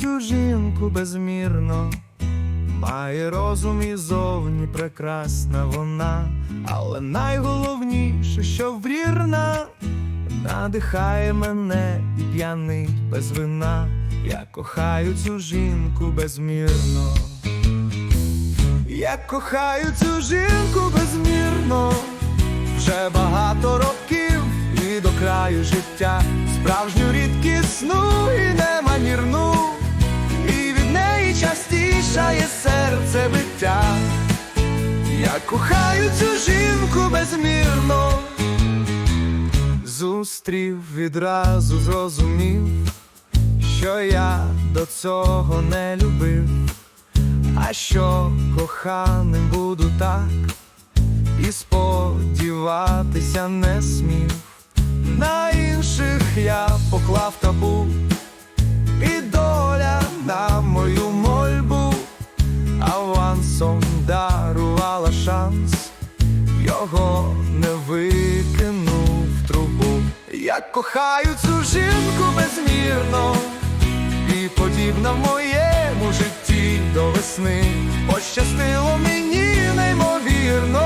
цю жінку безмірно, має розум і зовні прекрасна вона, але найголовніше, що вірна, надихає мене і п'янить без вина. Я кохаю цю жінку безмірно. Я кохаю цю жінку безмірно, вже багато років і до краю життя, справжню рідкісну і неманірну, і від неї частішає серце биття. Я кохаю цю жінку безмірно, зустрів відразу зрозумів, що я до цього не любив. А що коханим буду так, і сподіватися не смів. На інших я поклав табу, дарувала шанс, його не викинув в трубу. Я кохаю цю жінку безмірно і подібна в моєму житті до весни пощастило мені неймовірно,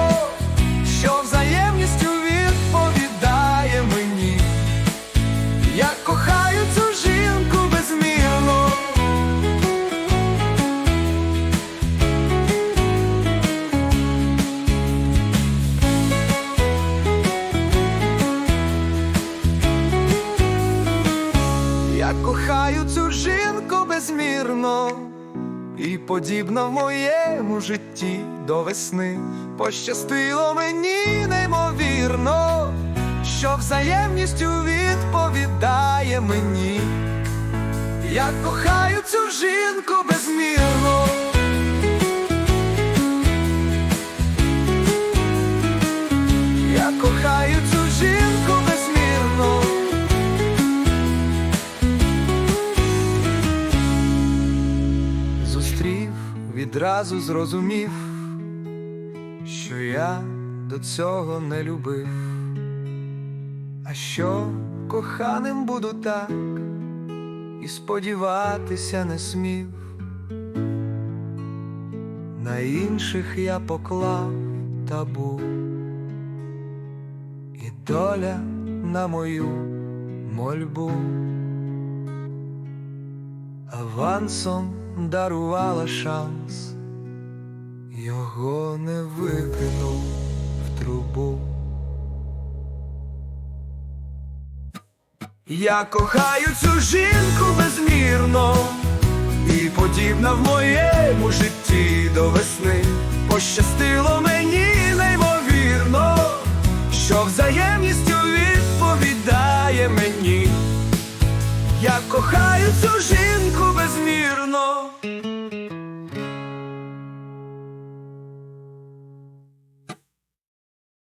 кохаю цю жінку безмірно, і подібна в моєму житті до весни пощастило мені неймовірно, що взаємністю відповідає мені. Я кохаю цю жінку безмірно. Зустрів, відразу зрозумів, що я до цього не любив, а що коханим буду так, і сподіватися не смів. На інших я поклав табу, і доля на мою мольбу авансом дарувала шанс, його не викинув в трубу. Я кохаю цю жінку безмірно, і подібна в моєму житті